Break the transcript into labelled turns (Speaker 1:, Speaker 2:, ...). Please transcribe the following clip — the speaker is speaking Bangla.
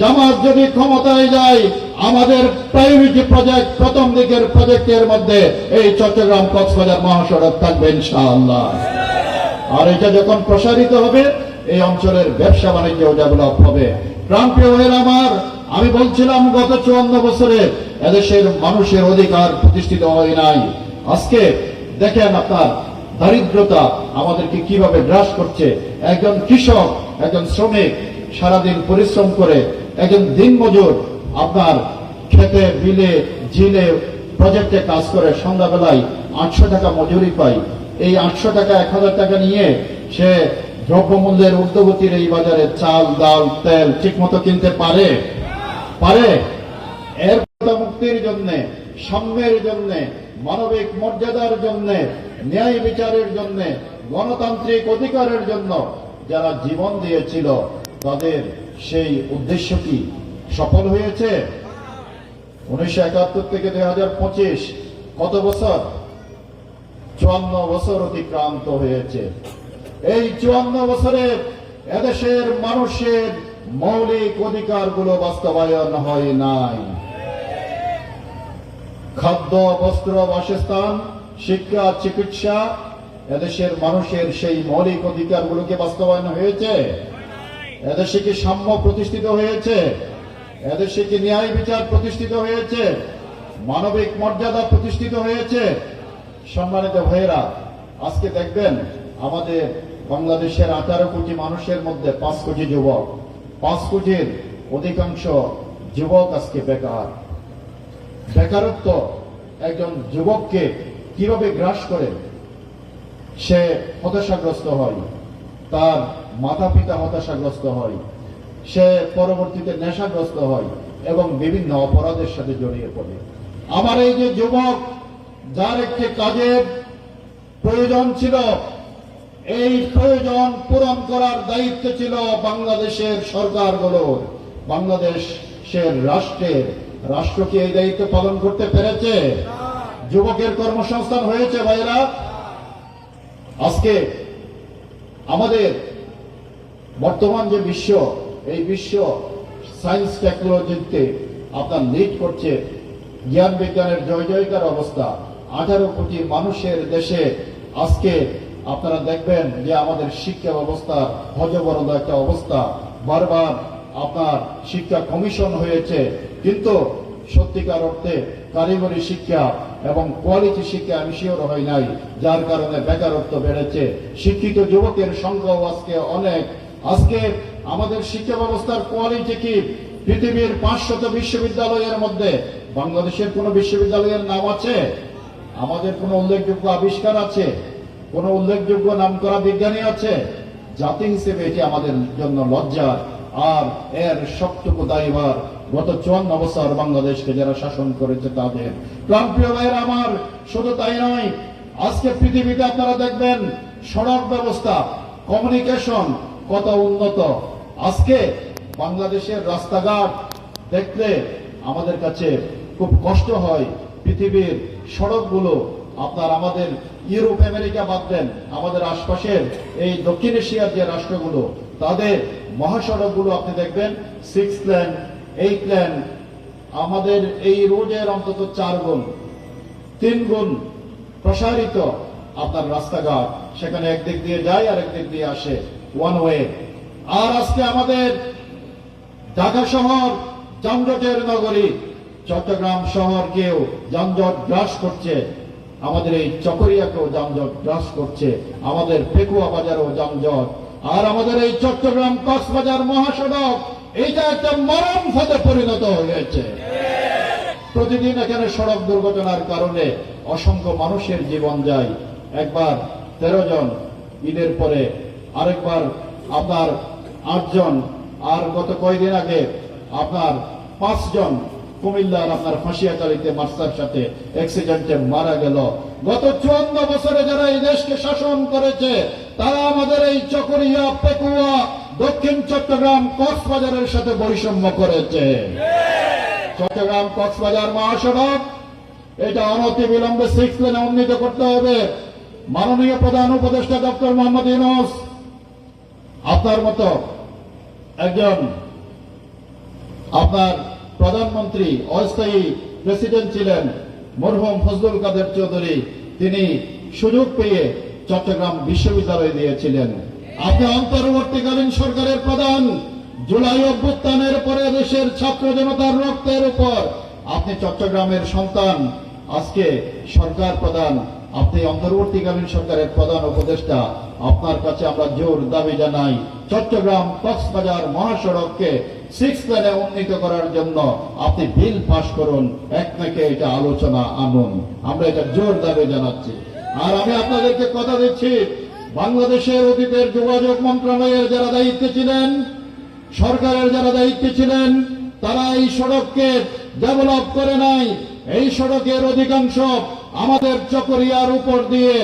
Speaker 1: জামাত যদি ক্ষমতায় যায়, আমাদের প্রায়োরিটি প্রজেক্ট প্রথম দিকের প্রজেক্টের মধ্যে এই চট্টগ্রাম কক্সবাজার মহাসড়ক থাকবে ইনশাআল্লাহ। আর এটা যখন প্রসারিত হবে, এই অঞ্চলের ব্যবসা বাণিজ্য ডেভেলপ হবে। হয়ে আমার, আমি বলছিলাম গত চুয়ান্ন বছরে এদেশের মানুষের অধিকার প্রতিষ্ঠিত হয় নাই। আজকে দেখেন আপনার দারিদ্রতা আমাদেরকে কীভাবে গ্রাস করছে। একজন কৃষক, একজন শ্রমিক সারাদিন পরিশ্রম করে একজন দিনমজুর আপনার খেতে বিলে ঝিলে প্রজেক্টে কাজ করে সন্ধ্যাবেলায় আটশো টাকা মজুরি পাই এই আটশো টাকা, এক হাজার টাকা নিয়ে সে দ্রব্যমূল্যের ঊর্ধ্বগতির এই বাজারে চাল, ডাল, তেল ঠিক মতো কিনতে পারে? পারে? এর মুক্তির জন্য, সাম্যের জন্য, মানবিক মর্যাদার জন্য, ন্যায় বিচারের জন্য, গণতান্ত্রিক অধিকারের জন্য যারা জীবন দিয়েছিল, তাদের সেই উদ্দেশ্য কি? সফল হয়েছে? উনিশশো একাত্তর থেকে দুই হাজার পঁচিশ কত বছর? চুয়ান্ন বছর অতিক্রান্ত হয়েছে। এই চুয়ান্ন বছরে এদেশের মানুষের মৌলিক অধিকারগুলো বাস্তবায়ন হয় নাই। খাদ্য, বস্ত্র, বাসস্থান, শিক্ষা, চিকিৎসা, এদেশের মানুষের সেই মৌলিক অধিকারগুলোকে বাস্তবায়ন হয়েছে। এদেশে কি সাম্য প্রতিষ্ঠিত হয়েছে? এদেশে কি ন্যায় বিচার প্রতিষ্ঠিত হয়েছে? মানবিক মর্যাদা প্রতিষ্ঠিত হয়েছে? সম্মানিত ভাইয়েরা, আজকে দেখবেন আমাদের বাংলাদেশের আঠারো কোটি মানুষের মধ্যে পাঁচ কোটি যুবক, পাঁচ কোটির অধিকাংশ যুবক আজকে বেকার। বেকারত্ব একজন যুবককে কীভাবে গ্রাস করে? সে হতাশাগ্রস্ত হয়। তার মাতা পিতা হতাশাগ্রস্ত হয়, সে পরবর্তীতে নেশাগ্রস্ত হয় এবং বিভিন্ন অপরাধের সাথে জড়িয়ে পড়ে। আমার এই যে যুবক, যার একটি কাজের প্রয়োজন ছিল, এই প্রয়োজন পূরণ করার দায়িত্ব ছিল বাংলাদেশের সরকারগুলোর। বাংলাদেশের রাষ্ট্রের। রাষ্ট্র কি এই দায়িত্ব পালন করতে পেরেছে? যুবকের কর্মসংস্থান হয়েছে ভাইরা আজকে আমাদের বর্তমান যে বিশ্ব, এই বিশ্ব সায়েন্স টেকনোলজিতে আপনার লিড করছে জ্ঞান বিজ্ঞানের জয় জয়কার অবস্থা। আঠারো কোটি মানুষের দেশে আজকে আপনারা দেখবেন যে আমাদের শিক্ষা ব্যবস্থা হজবরদ একটা অবস্থা। বারবার আপনার শিক্ষা কমিশন হয়েছে, কিন্তু সত্যিকার অর্থে কারিগরি শিক্ষা এবং কোয়ালিটি শিক্ষা আমি শিওর হয় নাই, যার কারণে বেকারত্ব বেড়েছে। শিক্ষিত যুবকের সংখ্যাও আজকে অনেক আজকে আমাদের শিক্ষা ব্যবস্থার কোয়ালিটি কি? পৃথিবীর পাঁচশত বিশ্ববিদ্যালয়ের মধ্যে বাংলাদেশের কোন বিশ্ববিদ্যালয়ের নাম আছে? আমাদের কোন উল্লেখযোগ্য আবিষ্কার আছে? কোন উল্লেখযোগ্য নাম করা বিজ্ঞানী আছে? জাতি হিসেবে এটি আমাদের জন্য লজ্জা আর এর সবটুকু দায়ভার গত চুয়ান্ন বছর বাংলাদেশকে যারা শাসন করেছে তাদের। প্রাণপ্রিয় ভাইয়ের আমার, শুধু তাই নয়, আজকে পৃথিবীতে আপনারা দেখবেন, সড়ক ব্যবস্থা কমিউনিকেশন কত উন্নত? আজকে বাংলাদেশের রাস্তাঘাট দেখলে আমাদের কাছে খুব কষ্ট হয়। পৃথিবীর সড়কগুলো আপনার আমাদের ইউরোপ, আমেরিকা বাদ দেন, আমাদের আশপাশের এই দক্ষিণ এশিয়ার যে রাষ্ট্রগুলো, তাদের মহাসড়কগুলো আপনি দেখবেন সিক্স লেন এইট লেন আমাদের এই রোডের অন্তত চার গুণ, তিন গুণ প্রসারিত আপনার রাস্তাঘাট। সেখানে একদিক দিয়ে যায় আর একদিক দিয়ে আসে। ওয়ান ওয়ে আর আজকে আমাদের ঢাকা শহর, যানজটের নগরী। চট্টগ্রাম শহরকেও যানজট গ্রাস করছে। আমাদের এই চকরিয়াকেও যানজট গ্রাস করছে। আমাদের পেকুয়া বাজারও যানজট। আর আমাদের এই চট্টগ্রাম কক্সবাজার মহাসড়ক, এইটা একটা মরণ ফাঁদে পরিণত হয়েছে প্রতিদিন এখানে সড়ক দুর্ঘটনার কারণে অসংখ্য মানুষের জীবন যায়। একবার তেরো জন ঈদের পরে আরেকবার আপনার আটজন আর গত কয়েকদিন আগে আপনার পাঁচজন কুমিল্লার আপনার ফাঁসিয়াকালীতে মাস্টার সাথে অ্যাক্সিডেন্টে মারা গেল। গত চুয়ান্ন বছরে যারা এই দেশকে শাসন করেছে, তারা আমাদের এই চকরিয়া, পেকুয়া, দক্ষিণ চট্টগ্রাম কক্সবাজারের সাথে বৈষম্য করেছে। চট্টগ্রাম কক্সবাজার মহাসড়ক, এটা অনতি বিলম্বে সিক্স লেনে উন্নীত করতে হবে। মাননীয় প্রধান উপদেষ্টা ডক্টর মোহাম্মদ ইউনুস আপনার মতো একজন আপনার প্রধানমন্ত্রী, অস্থায়ী প্রেসিডেন্ট ছিলেন মরহুম ফজলুল কাদের চৌধুরী। তিনি সুযোগ পেয়ে চট্টগ্রাম বিশ্ববিদ্যালয় দিয়েছিলেন। আপনি অন্তর্বর্তীকালীন সরকারের প্রধান, জুলাই অভ্যুত্থানের পরে দেশের ছাত্র জনতার রক্তের উপর। আপনি চট্টগ্রামের সন্তান, আজকে সরকার প্রধান। আপনি অন্তর্বর্তীকালীন সরকারের প্রধান উপদেষ্টা, আপনার কাছে আমরা জোর দাবি জানাই, চট্টগ্রাম কক্সবাজার মহাসড়ককে সিক্স লেনে উন্নীত করার জন্য আপনি বিল পাশ করুন, এক নাকে এটা আলোচনা আনুন। আমরা এটা জোর দাবি জানাচ্ছি। আর আমি আপনাদেরকে কথা দিচ্ছি, বাংলাদেশের অতীতের যোগাযোগ মন্ত্রণালয়ের যারা দায়িত্বে ছিলেন, সরকারের যারা দায়িত্বে ছিলেন, তারা এই সড়ককে ডেভেলপ করে নাই। এই সড়কের অধিকাংশ আমাদের চকরিয়ার উপর দিয়ে